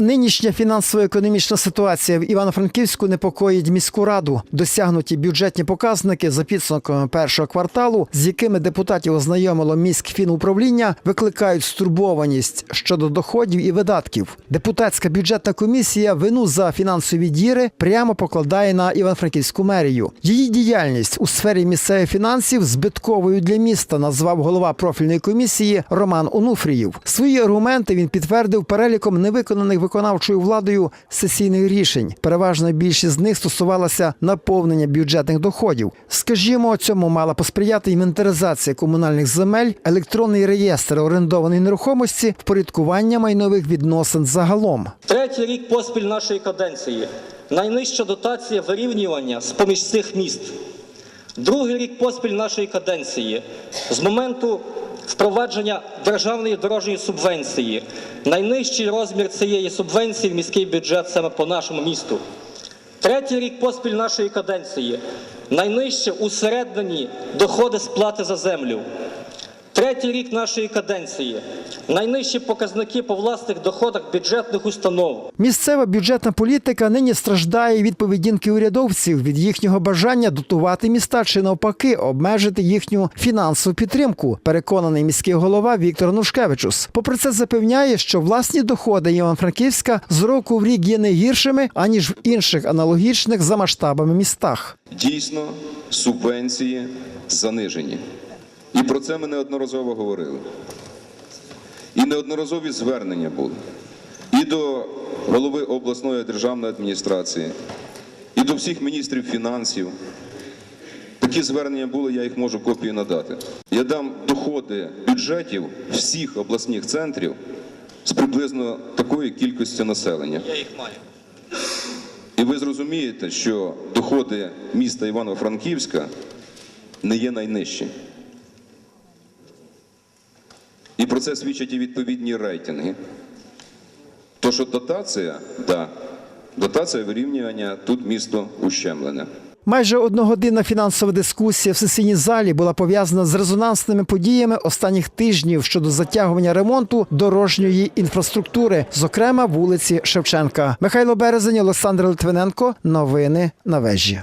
Нинішня фінансово-економічна ситуація в Івано-Франківську непокоїть міську раду. Досягнуті бюджетні показники за підсумками першого кварталу, з якими депутатів ознайомило міськфінуправління, викликають стурбованість щодо доходів і видатків. Депутатська бюджетна комісія вину за фінансові діри прямо покладає на Івано-Франківську мерію. Її діяльність у сфері місцевих фінансів збитковою для міста назвав голова профільної комісії Роман Онуфріїв. Свої аргументи він підтвердив переліком невиконаних виконавчою владою сесійних рішень. Переважна більшість з них стосувалася наповнення бюджетних доходів. Скажімо, цьому мала посприяти інвентаризація комунальних земель, електронний реєстр орендованої нерухомості, впорядкування майнових відносин загалом. Третій рік поспіль нашої каденції. Найнижча дотація вирівнювання з поміж цих міст. Другий рік поспіль нашої каденції. З моменту впровадження державної дорожньої субвенції. Найнижчий розмір цієї субвенції в міський бюджет саме по нашому місту. Третій рік поспіль нашої каденції. Найнижче усередині доходи сплати за землю. Третій рік нашої каденції. Найнижчі показники по власних доходах бюджетних установ. Місцева бюджетна політика нині страждає від поведінки урядовців, від їхнього бажання дотувати міста чи навпаки обмежити їхню фінансову підтримку. Переконаний міський голова Віктор Нушкевичус. Попри це запевняє, що власні доходи Івано-Франківська з року в рік є не гіршими аніж в інших аналогічних за масштабами містах. Дійсно, субвенції занижені. І про це ми неодноразово говорили. І неодноразові звернення були і до голови обласної державної адміністрації, і до всіх міністрів фінансів. Такі звернення були, я їх можу копії надати. Я дам доходи бюджетів всіх обласних центрів з приблизно такої кількості населення. Я їх маю. І ви зрозумієте, що доходи міста Івано-Франківська не є найнижчі. І про це свідчать і відповідні рейтинги. То, що дотація, да, дотація вирівнювання тут місто ущемлене. Майже одногодинна фінансова дискусія в сесійній залі була пов'язана з резонансними подіями останніх тижнів щодо затягування ремонту дорожньої інфраструктури, зокрема вулиці Шевченка. Михайло Березень, Олександр Литвиненко. Новини на вежі.